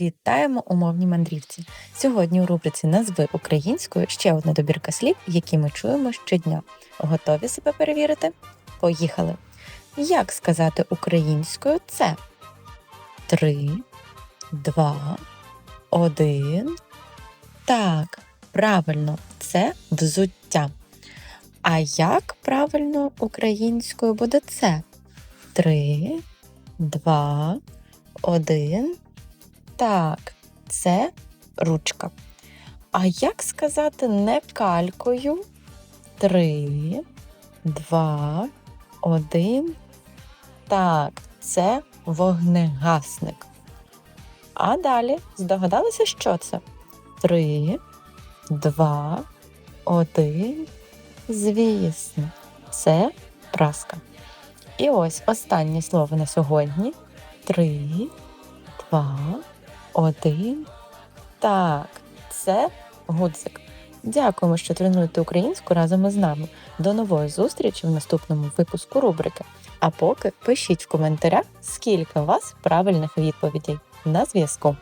Вітаємо умовні мандрівці. Сьогодні у рубриці Назви українською ще одна добірка слів, які ми чуємо щодня. Готові себе перевірити? Поїхали! Як сказати українською це? Три, два, один. Так, правильно, це взуття. А як правильно українською буде це? Три, два, один. Так, це ручка. А як сказати не калькою? Три, два, один. Так, це вогнегасник. А далі здогадалися, що це? Три, два, один. Звісно, це праска. І ось останнє слово на сьогодні. Три, два, один. Так, це гудзик. Дякуємо, що тренуєте українську разом із нами. До нової зустрічі в наступному випуску рубрики. А поки пишіть в коментарях, скільки у вас правильних відповідей. На зв'язку.